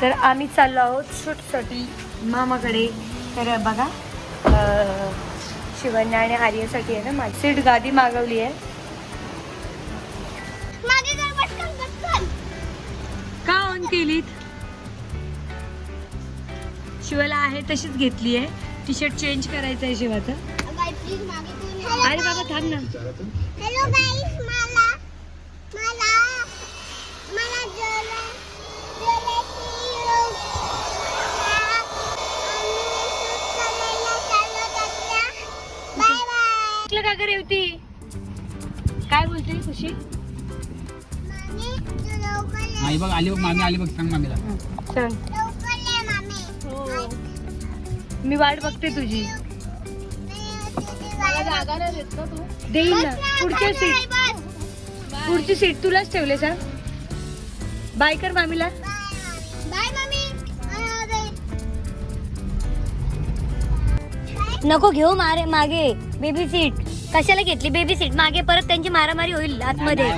तर आम्ही चाललो आहोत शूटसाठी मामाकडे. तर बघा अं, शिवन्या आणि आर्यासाठी आहे ना माझी. सीट गादी मागवली आहे. का ऑन केलीत? शिवाला आहे तशीच घेतली आहे. टी शर्ट चेंज करायचं आहे शिवाचं अरे बाबा थांब ना. मला म्हटलं का ग रेवती? काय बोलते खुशी. आई बघ आली बघ मामी आली बघ सांग मामीला. सांग. मामी. मी वाट बघते तुझी. जागा नाही देत ना तू. देईल ना. पुढच्या सीट. पुढची सीट तुलाच ठेवले सांग बाय कर मामीला. बाय मम्मी नको घेऊ मारे मागे. Baby seat. कशाला घेतली? बेबी सीट मागे परत त्यांची मारामारी होईल आतमध्ये.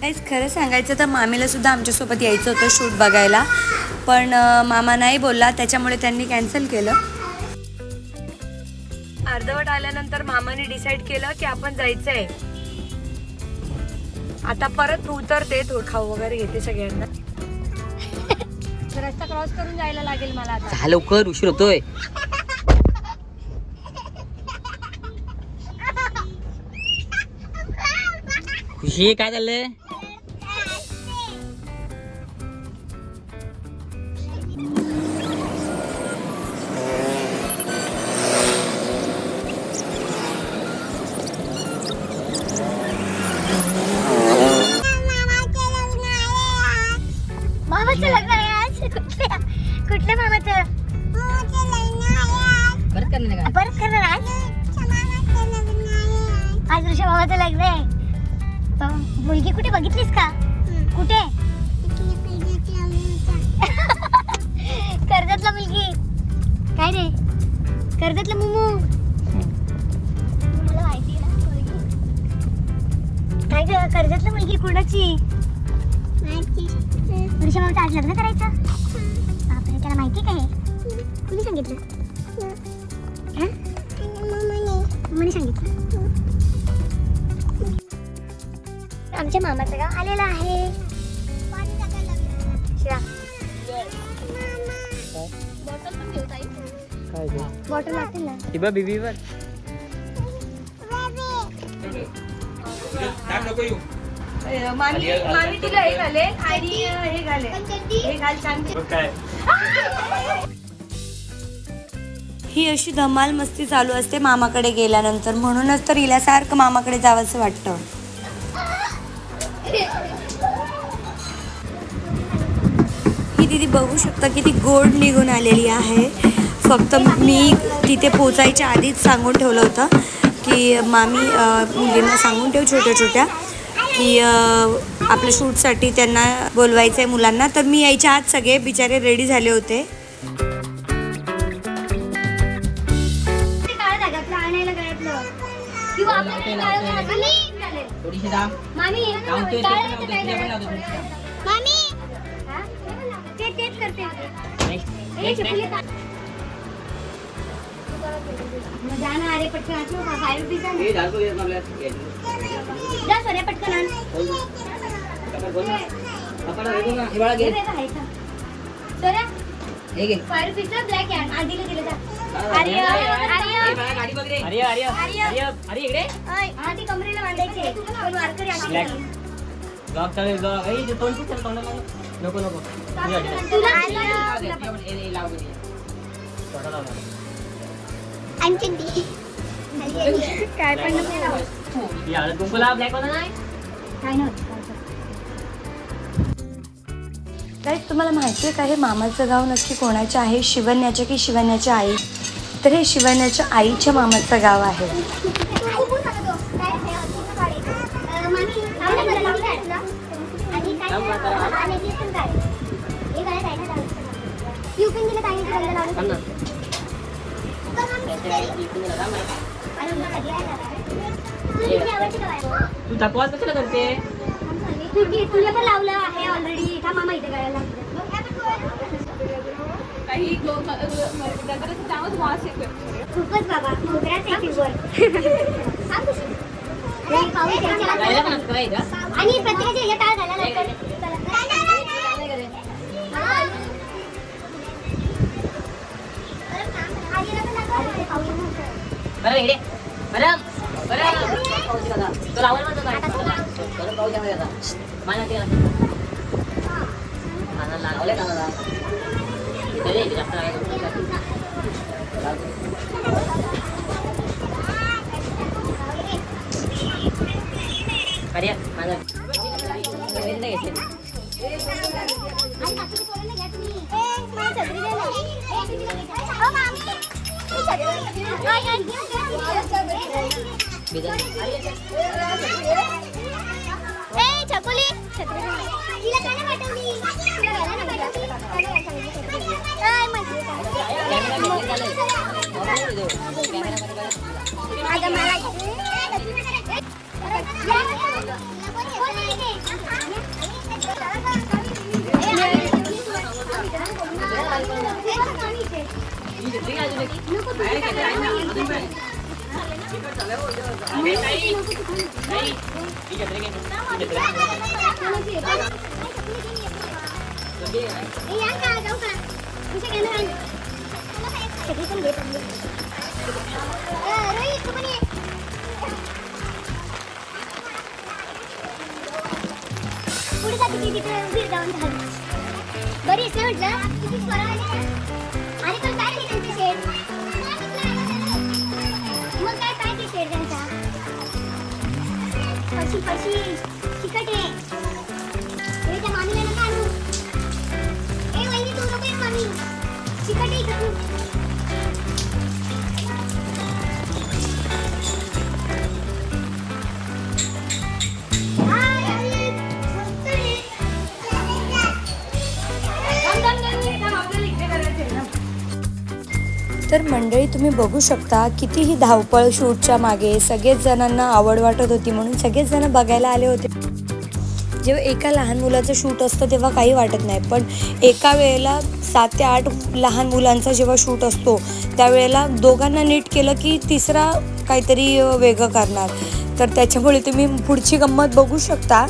काहीच खरं सांगायचं तर मामीला सुद्धा आमच्यासोबत यायचं होतं शूट बघायला. पण मामा नाही बोलला त्याच्यामुळे त्यांनी कॅन्सल केलं. अर्धवट आल्यानंतर मामाने डिसाईड केलं की आपण जायचंय. आता परत उतरते थोडं खाऊ वगैरे घेते सगळ्यांना. रस्ता क्रॉस करून जायला लागेल मला आता. हा लवकर उशीर होतोय. खुशी काय चाललंय मामाचं लग्न आहे आज. कुठल्या? कुठल्या मामाचं? परत करणार का? परत करणार आज. आज ऋषा मामाचं लग्न आहे. मुलगी कुठे बघितलीस का? कुठे? कर्जतला मुलगी. काय रे? कर्जतला मुमू. मला माहिती. काय ग कर्जतला मुलगी कुणाची? ऋषा मामाचं आज लग्न करायचं? बापरे त्याला माहिती काय कुणी सांगितलं? आमच्या मामाचं गाव आलेलं आहे. बॉटल लागतील ना. ती बघ बीबी वर मामी मामी तुला हे घाले. आणि हे घाले. हे घाल सांगते ही अशी धमाल मस्ती चालू असते मामाकडे गेल्यानंतर. म्हणूनच तर हिला सारखं मामाकडे जावंसं वाटतं. ही दिदी बघू शकता किती गोड निघून आलेली आहे. फक्त मी तिथे पोचायच्या आधीच सांगून ठेवलं होतं की मामी मुलींना सांगून ठेव छोट्या छोट्या की आपल्या शूटसाठी त्यांना बोलवायचं आहे मुलांना. तर मी यायच्या आत सगळे बिचारे रेडी झाले होते. करायचं? मामी! हा? ते तेच करते नेक्स्ट ए, नेक्स्ट चपली का- मग जा ना अरे पटकन आठ नका फाय रुपीज आण. हे दारू देत आपल्या जा सोन्या पटकन आण. हिवाळा हे घे. रे, आहे का? सोन्या हे घे. फाय रुपीजचं ब्लॅक आज दिलं दिलं जा. हा कमरेला बांधायची नको नको. काय पण. ही काय नव्हतं तुम्हाला माहिती आहे का? हे मामाचं गाव नक्की कोणाचे आहे? शिवण्याचे की शिवण्याच्या आई? तर हे शिवण्याच्या आईच्या मामाचं गाव आहे. तू थकवास कशाला करते? तुला पण लावलं आहे ऑलरेडी का मामा इथे गळ्याला काही जामच वास येतोय. खूपच बाबा मोगऱ्याच आहे प्युअर का? आणि लवकर. हा. बरं इकडे. बरं बरं. पाऊस येत होता. तुला आवड म्हणतो काय बरं पाऊस येत होता. माझ्या लावले कानाला इथे रे, इथे जास्त लागायचं. अरे माझं नाही घेतलं. आणि बाकीची पोरं नाही घ्या तुम्ही. ए, मला छत्री दे बघा. आता मला ठीक आहे, अजून एक. आहे का ते? आहे ना? अजून पुढे जाते ती तिकडे उभी जाऊन झाली बरी आहेस ना म्हटलं किती स्वरा आली ना? आणि पण काय ते त्यांचे शेड मग काय काय ते शेड त्यांचा पशी पशी चिकट आहे ए, त्या मामीला नका आणू ए वहिनी तू नको येत मामी चिकट आहे इकडं खूप. तर मंडळी तुम्ही बघू शकता कितीही धावपळ शूटच्या मागे सगळेच जणांना आवड वाटत होती म्हणून सगळेच जण बघायला आले होते. जेव्हा एका लहान मुलाचं शूट असतं तेव्हा काही वाटत नाही पण एका वेळेला सात ते आठ लहान मुलांचा जेव्हा शूट असतो त्यावेळेला दोघांना नीट केलं की तिसरा काहीतरी वेगळं करणार. तर त्याच्यामुळे तुम्ही पुढची गंमत बघू शकता.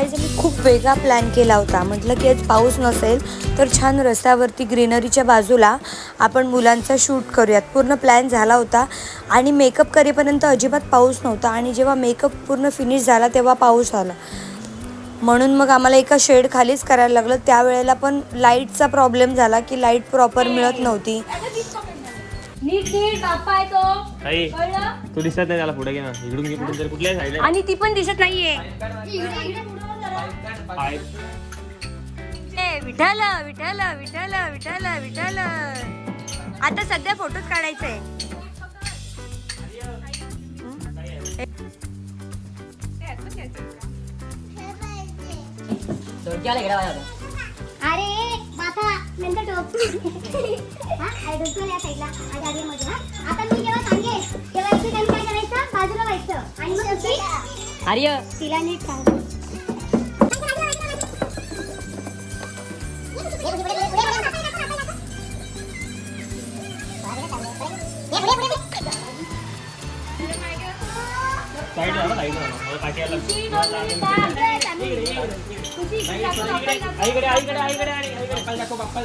काही मी खूप वेगळा प्लॅन केला होता. म्हटलं की आज पाऊस नसेल तर छान रस्त्यावरती ग्रीनरीच्या बाजूला आपण मुलांचा शूट करूयात. पूर्ण प्लॅन झाला होता. आणि मेकअप करेपर्यंत अजिबात पाऊस नव्हता. आणि जेव्हा मेकअप पूर्ण फिनिश झाला तेव्हा पाऊस आला. म्हणून मग आम्हाला एका शेड खालीच करायला लागलं. त्यावेळेला पण लाईटचा प्रॉब्लेम झाला की लाइट प्रॉपर मिळत नव्हती. तो आई कळलं? तू दिसत नाही त्याला पुढे घे ना. इकडून घे कुठून तरी कुठल्याही साईडला आणि ती पण दिसत नाहीये. विठाल विठाल विठाल विठाल विठाल आता सध्या फोटोच काढायचा आहे. अरे माथा नंतर टोप हा अरे साईडला आधी मध्ये हा. आता मी जेव्हा सांगेन तेव्हा इथे काय करायचं? बाजूला व्हायचं. आणि मग आर्य. तिला नीट सांग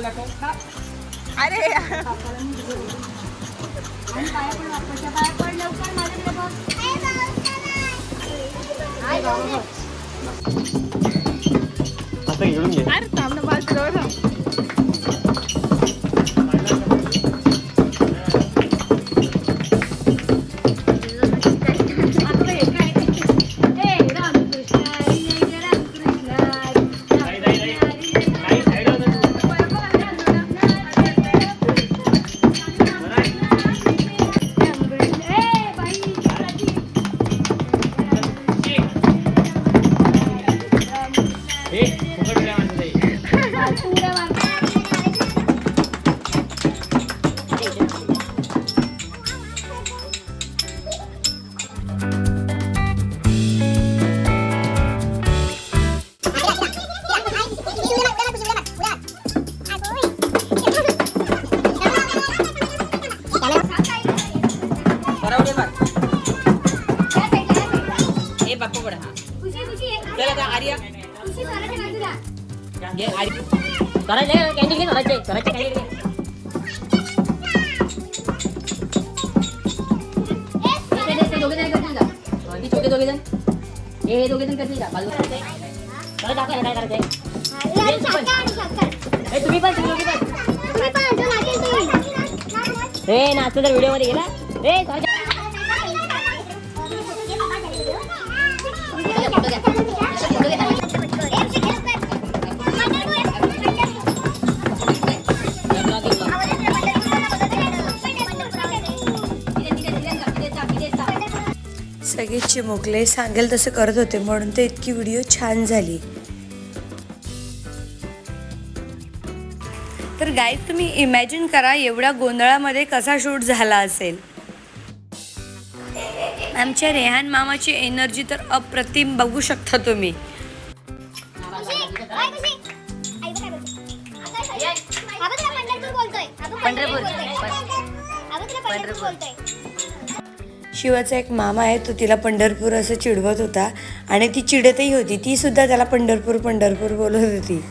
दाखव असं घेऊन घे. अरे थांब ना बाल घे कॅन्डल घे स्वराजचे स्वराजचे कॅन्डल घे दोघे दोघे जण हे दोघे जण करतील का बाजूला स्वराज दाखव ना काय करायचंय तुम्ही पण तुम्ही दोघी नाचतो तर व्हिडिओमध्ये गेला हे लगेच चिमुकले सांगेल तसं करत होते म्हणून तर इतकी व्हिडिओ छान झाली तर गाईज तुम्ही इमॅजिन करा एवढ्या गोंधळामध्ये कसा शूट झाला असेल आमच्या रेहान मामाची एनर्जी तर अप्रतिम बघू शकता तुम्ही शिवाचा एक मामा आहे तो तिला पंढरपूर असं चिडवत होता. आणि ती चिडतही होती. ती सुद्धा त्याला पंढरपूर पंढरपूर बोलत होती.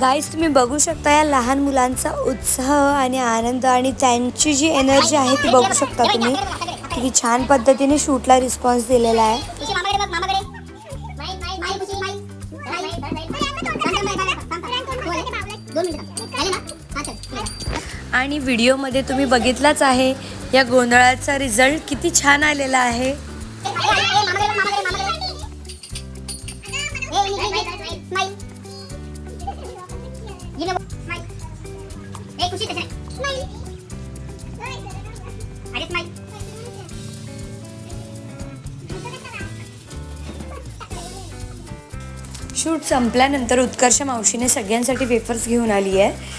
गाईज तुम्ही बघू शकता या लहान मुलांचा उत्साह आणि आनंद आणि त्यांची जी एनर्जी आहे ती बघू शकता तुम्ही. किती छान पद्धतीने शूटला रिस्पॉन्स दिलेला आहे. आणि व्हिडिओमध्ये तुम्ही बघितलाच आहे या गोंधळाचा रिझल्ट किती छान आलेला आहे. शूट संपल्यानंतर उत्कर्ष मावशीने सगळ्यांसाठी वेफर्स घेऊन आली आहे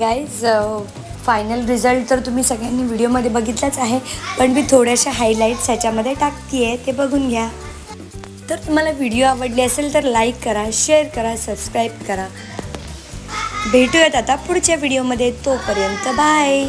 गाईज फायनल रिझल्ट तर तुम्ही सगळ्यांनी व्हिडिओमध्ये बघितलाच आहे. पण मी थोड्याशा हायलाईट्स ह्याच्यामध्ये टाकते आहे ते बघून घ्या. तर तुम्हाला व्हिडिओ आवडली असेल तर लाईक करा शेअर करा सबस्क्राईब करा. भेटूयात आता पुढच्या व्हिडिओमध्ये तोपर्यंत बाय